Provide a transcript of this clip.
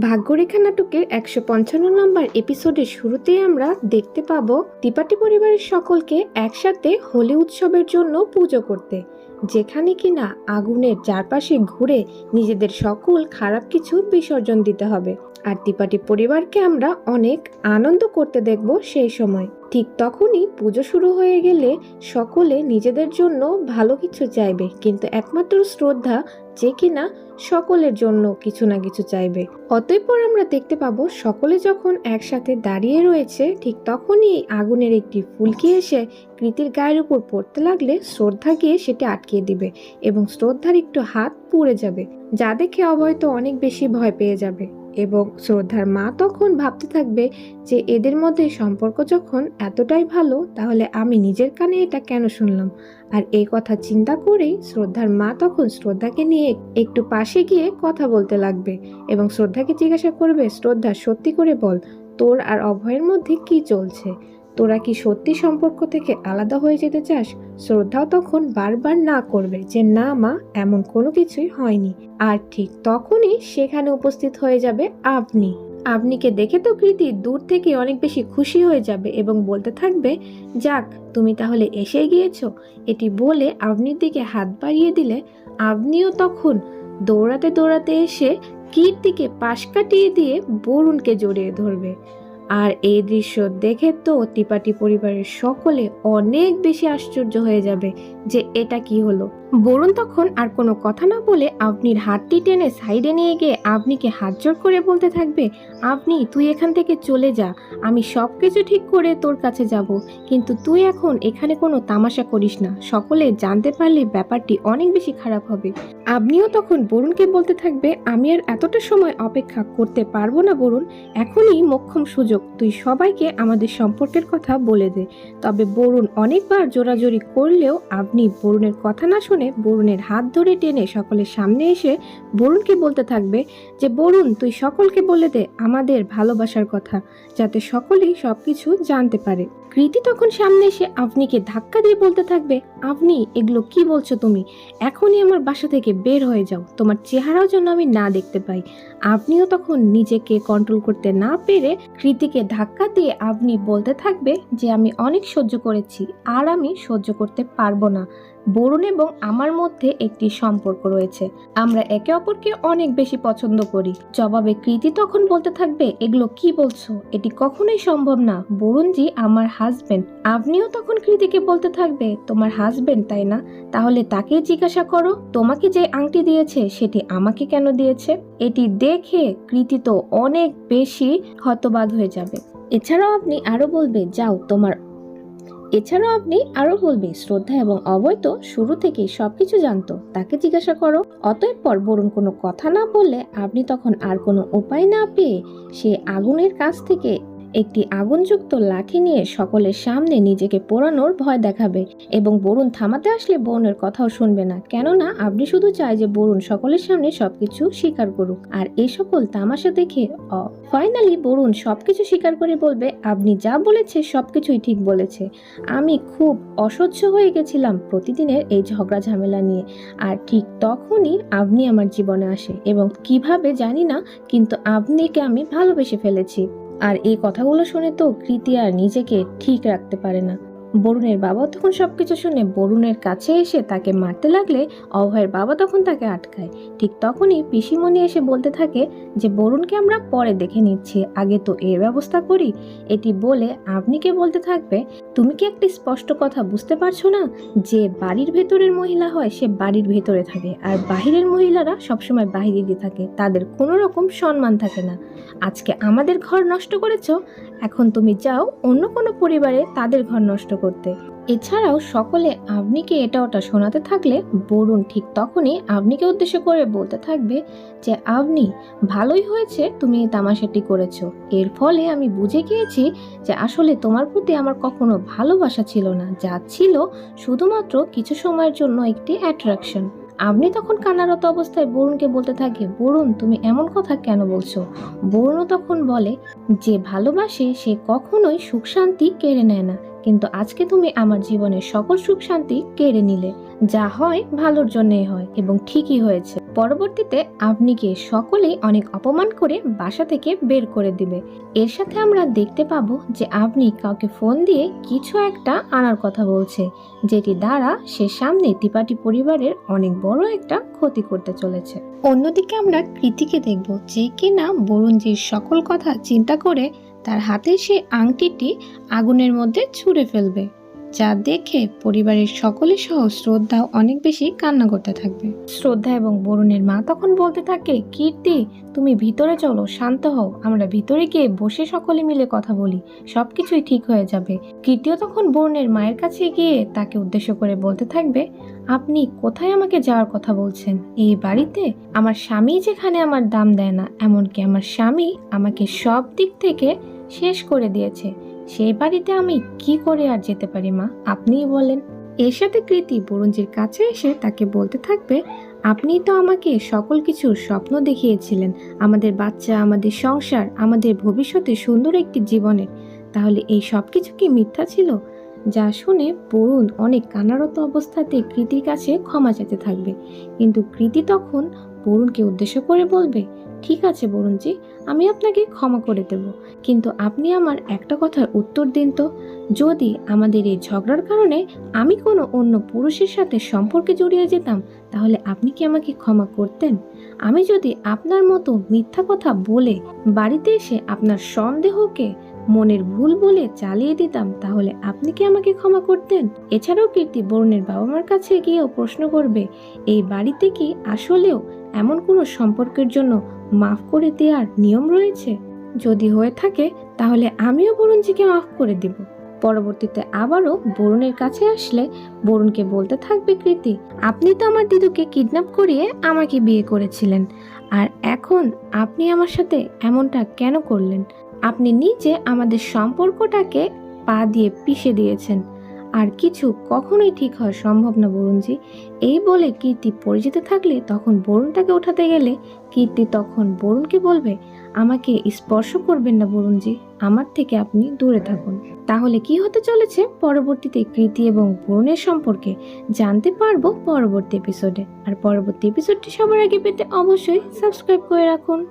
ভাগ্যরেখা নাটকের একশো পঞ্চান্ন নম্বর এপিসোডের শুরুতেই আমরা দেখতে পাব ত্রিপাঠী পরিবারের সকলকে একসাথে হোলি উৎসবের জন্য পুজো করতে, যেখানে কিনা আগুনের চারপাশে ঘুরে নিজেদের সকল খারাপ কিছু বিসর্জন দিতে হবে। আর ত্রিপাঠী পরিবারকে আমরা অনেক আনন্দ করতে দেখব সেই সময়। ঠিক তখনই পুজো শুরু হয়ে গেলে সকলে নিজেদের জন্য ভালো কিছু চাইবে, কিন্তু একমাত্র শ্রদ্ধা যে কিনা সকলের জন্য কিছু না কিছু চাইবে। অতঃপর আমরা দেখতে পাবো সকলে যখন একসাথে দাঁড়িয়ে রয়েছে, ঠিক তখনই আগুনের একটি ফুলকি এসে কৃতির গায়ের উপর পড়তে লাগলে শ্রদ্ধা গিয়ে সেটা আটকিয়ে দিবে এবং শ্রদ্ধার একটু হাত পুড়ে যাবে, যা দেখে অভয় তো অনেক বেশি ভয় পেয়ে যাবে। এবং শ্রদ্ধার মা তখন ভাবতে থাকবে যে এদের মধ্যে সম্পর্ক যখন এতটাই ভালো, তাহলে আমি নিজের কানে এটা কেন শুনলাম? আর এই কথা চিন্তা করেই শ্রদ্ধার মা তখন শ্রদ্ধাকে নিয়ে একটু পাশে গিয়ে কথা বলতে লাগবে এবং শ্রদ্ধাকে জিজ্ঞাসা করবে, শ্রদ্ধা, সত্যি করে বল, তোর আর অভয়ের মধ্যে কি চলছে? তোরা কি সত্যি সম্পর্ক থেকে আলাদা হয়ে যেতে চাস? শ্রদ্ধাও তখন বারবার না করবে যে, না মা, এমন কোনো কিছুই হয়নি। আর ঠিক তখনই সেখানে উপস্থিত হয়ে যাবে আপনি। আপনিকে দেখে তো কৃতি দূর থেকে অনেক বেশি খুশি হয়ে যাবে এবং বলতে থাকবে, যাক, তুমি তাহলে এসে গিয়েছো। এটি বলে আপনির দিকে হাত বাড়িয়ে দিলে। আপনিও তখন দৌড়াতে দৌড়াতে এসে কীর্তিকে পাশ কাটিয়ে দিয়ে বরুণকে জড়িয়ে ধরবে। আর এই দৃশ্য দেখে তো ত্রিপাঠী পরিবারের সকলে অনেক বেশি আশ্চর্য হয়ে যাবে যে এটা কি হলো। বরুণ তখন আর কোনো কথা না বলে আপনির হাতটি টেনে সাইডে নিয়ে গিয়ে আপনিকে হাত জোর করে বলতে থাকবে আপনি তুই এখান থেকে চলে যা, আমি সব কিছু ঠিক করে তোর কাছে যাব। কিন্তু তুই এখন এখানে কোনো তামাশা করিস না, সকলে জানতে পারলে ব্যাপারটি অনেক বেশি খারাপ হবে। আপনিও তখন বরুণকে বলতে থাকবে, আমি আর এতটা সময় অপেক্ষা করতে পারব না বরুণ, এখনই মোক্ষম সুযোগ, তুই সবাইকে আমাদের সম্পর্কের কথা বলে দে। তবে বরুণ অনেকবার জোরাজোরি করলেও আপনি বরুণের কথা না শুনে বরুণের হাত ধরে টেনে সকলের সামনে এসে বরুণকে বলতে থাকবে যে, বরুণ, তুই সকলকে বলে দে আমাদের ভালোবাসার কথা, যাতে সকলেই সবকিছু জানতে পারে। কৃতি তখন সামনে এসে আপনিকে ধাক্কা দিয়ে বলতে থাকবে আপনি এগুলো কি বলছো তুমি? এখনই আমার বাসা থেকে বের হয়ে যাও। তোমার চেহারাও যেন আমি না দেখতে পাই। আপনিও তখন নিজেকে কন্ট্রোল করতে না পেরে কৃতিকে ধাক্কা দিয়ে আপনি বলতে থাকবে যে, আমি অনেক সহ্য করেছি, আর আমি সহ্য করতে পারব না। বরুণ এবং আমার মধ্যে একটি সম্পর্ক রয়েছে। আমরা একে অপরকে অনেক বেশি পছন্দ করি। জবাবে কৃতি তখন বলতে থাকবে, এগুলো কি বলছো? এটি কখনোই সম্ভব না। বরুণজি, আমার হাজবেন্ড আপনিও তখন কৃতিকে বলতে থাকবে, তোমার হাজবেন্ড তাই না? তাহলে তাকেই জিজ্ঞাসা করো, তোমাকে যে আংটি দিয়েছে, সেটি আমাকে কেন দিয়েছে? এটি দেখে কৃতি তো অনেক বেশি হতবাদ হয়ে যাবে। এছাড়াও আপনি আরও বলবে, যাও, তোমার এছাড়াও আপনি আরও বলবে শ্রদ্ধা এবং অবৈত শুরু থেকেই সবকিছু জানতো। তাকে জিজ্ঞাসা করো। অতএব পর বরুণ কোনো কথা না বললে আপনি তখন আর কোনো উপায় না পেয়ে সে আগুনের কাছ থেকে একটি আগুনযুক্ত লাঠি নিয়ে সকলের সামনে নিজেকে পোড়ানোর ভয় দেখাবে এবং বরুণ থামাতে আসলে বরুণের কথাও শুনবে না। কেননা আপনি শুধু চায় যে বরুণ সকলের সামনে সবকিছু স্বীকার করুক। আর এ সকল তামাশা দেখে, অ ফাইনালি বরুণ সবকিছু স্বীকার করে বলবে, আপনি যা বলেছে সবকিছুই ঠিক বলেছে। আমি খুব অসহ্য হয়ে গেছিলাম প্রতিদিনের এই ঝগড়া ঝামেলা নিয়ে। আর ঠিক তখনই আপনি আমার জীবনে আসে এবং কীভাবে জানি না, কিন্তু আপনিকে আমি ভালোবেসে ফেলেছি। আর এই কথাগুলো শুনে তো কৃতি আর নিজেকে ঠিক রাখতে পারে না। বরুণের বাবা তখন সব কিছু শুনে বরুণের কাছে এসে তাকে মারতে লাগলে অভয়ের বাবা তখন তাকে আটকায়। ঠিক তখনই পিসিমণি এসে বলতে থাকে যে, বরুণকে আমরা পরে দেখে নিচ্ছি। আগে তো এর ব্যবস্থা করি। এটি বলে আপনি কে বলতে থাকবে তুমি কি একটি স্পষ্ট কথা বুঝতে পারছ না? যে বাড়ির ভেতরের মহিলা হয়, সে বাড়ির ভেতরে থাকে। আর বাহিরের মহিলারা সবসময় বাহিরে থাকে। তাদের কোনো রকম সম্মান থাকে না। আজকে আমাদের ঘর নষ্ট করেছ? এখন তুমি যাও অন্য কোনো পরিবারে তাদের ঘর নষ্ট করতে। এছাড়াও সকলে আপনিকে এটা ওটা শোনাতে থাকলে বরুণ ঠিক তখনই আপনিকে উদ্দেশ্য করে বলতে থাকবে যে আপনি ভালোই হয়েছে তুমি এই তামাশাটি করেছ। এর ফলে আমি বুঝে গিয়েছি যে আসলে তোমার প্রতি আমার কখনো ভালোবাসা ছিল না, যা ছিল শুধুমাত্র কিছু সময়ের জন্য একটি অ্যাট্রাকশন আপনি তখন কান্নারত অবস্থায় বরুণকে বলতে থাকে, বরুণ, তুমি এমন কথা কেন বলছো? বরুণও তখন বলে, যে ভালোবাসে সে কখনোই সুখ শান্তি কেড়ে নেয় না। কিন্তু আজকে তুমি আমার জীবনের সকল সুখ শান্তি কেড়ে নিলে। যা হয় ভালোর জন্যই হয় এবং ঠিকই হয়েছে। পরবর্তীতে আপনি গিয়ে সকলেই অনেক অপমান করে বাসা থেকে বের করে দিবে। এর সাথে আমরা দেখতে পাবো যে আপনি কাউকে ফোন দিয়ে কিছু একটা আনার কথা বলছে, যেটি দ্বারা সে সামনে ত্রিপাঠী পরিবারের অনেক বড় একটা ক্ষতি করতে চলেছে। অন্যদিকে আমরা কৃতিকে দেখব যে কিনা বরুণজির সকল কথা চিন্তা করে তার হাতে সে আংটিটি আগুনের মধ্যে ছুঁড়ে ফেলবে, যা দেখে পরিবারের সকলে সহ শ্রদ্ধাও অনেক বেশি কান্না করতে থাকবে। শ্রদ্ধা এবং বরুণের মা তখন বলতে থাকে, কীর্তি, তুমি ভিতরে চলো, শান্ত হও। আমরা ভিতরে গিয়ে বসে সকলে মিলে কথা বলি সব কিছুই ঠিক হয়ে যাবে। কীর্তিও তখন বরুণের মায়ের কাছে গিয়ে তাকে উদ্দেশ্য করে বলতে থাকবে, আপনি কোথায় আমাকে যাওয়ার কথা বলছেন? এই বাড়িতে আমার স্বামী যেখানে আমার দাম দেয় না, এমনকি আমার স্বামী আমাকে সব দিক থেকে শেষ করে দিয়েছে। সেই বাড়িতে আমি কি করে আর যেতে পারি, মা? আপনিই বলেন। এর সাথে কৃতি বরুণজির কাছে এসে তাকে বলতে থাকবে, আপনি তো আমাকে সকল কিছুর স্বপ্ন দেখিয়েছিলেন। আমাদের বাচ্চা, আমাদের সংসার, আমাদের ভবিষ্যতে সুন্দর একটি জীবনের। তাহলে এই সব কিছু কি মিথ্যা ছিল? যা শুনে বরুণ অনেক কান্নারত অবস্থাতে কৃতির কাছে ক্ষমা চাইতে থাকবে। কিন্তু কৃতি তখন বরুণকে উদ্দেশ্য করে বলবে ঠিক আছে, বরুণজি, আমি আপনাকে ক্ষমা করে দেব। কিন্তু আপনি আমার একটা কথার উত্তর দিন তো। যদি আমাদের এই ঝগড়ার কারণে আমি কোনো অন্য পুরুষের সাথে সম্পর্কে জড়িয়ে যেতাম, তাহলে আপনি কি আমাকে ক্ষমা করতেন? আমি যদি আপনার মতো মিথ্যা কথা বলে বাড়িতে এসে আপনার সন্দেহকে মনের ভুল বলে চালিয়ে দিতাম, তাহলে আপনি কি আমাকে ক্ষমা করতেন? এছাড়াও কীর্তি বরুণের বাবা মার কাছে গিয়েও প্রশ্ন করবে, এই বাড়িতে কি আসলেও এমন কোনো সম্পর্কের জন্য মাফ করে দেওয়ার নিয়ম রয়েছে? যদি হয়ে থাকে, তাহলে আমিও বরুণজিকে মাফ করে দিব। পরবর্তীতে আবারও বরুণের কাছে আসলে বরুণকে বলতে থাকবে, কৃতি, আপনি তো আমার দিদুকে কিডন্যাপ করিয়ে আমাকে বিয়ে করেছিলেন। আর এখন আপনি আমার সাথে এমনটা কেন করলেন? আপনি নিজে আমাদের সম্পর্কটাকে পা দিয়ে পিষে দিয়েছেন। আর কিছু কখনোই ঠিক হওয়া সম্ভব না, বরুণজি। এই বলে কীর্তি পরিচিত থাকলে তখন বরুণটাকে ওঠাতে গেলে কীর্তি তখন বরুণকে বলবে, আমাকে স্পর্শ করবেন না, বরুণজি। আমার থেকে আপনি দূরে থাকুন। তাহলে কি হতে চলেছে? পরবর্তীতে কৃতি এবং বরুণের সম্পর্কে জানতে পারব পরবর্তী এপিসোডে আর পরবর্তী এপিসোডটি সবার আগে পেতে অবশ্যই সাবস্ক্রাইব করে রাখুন।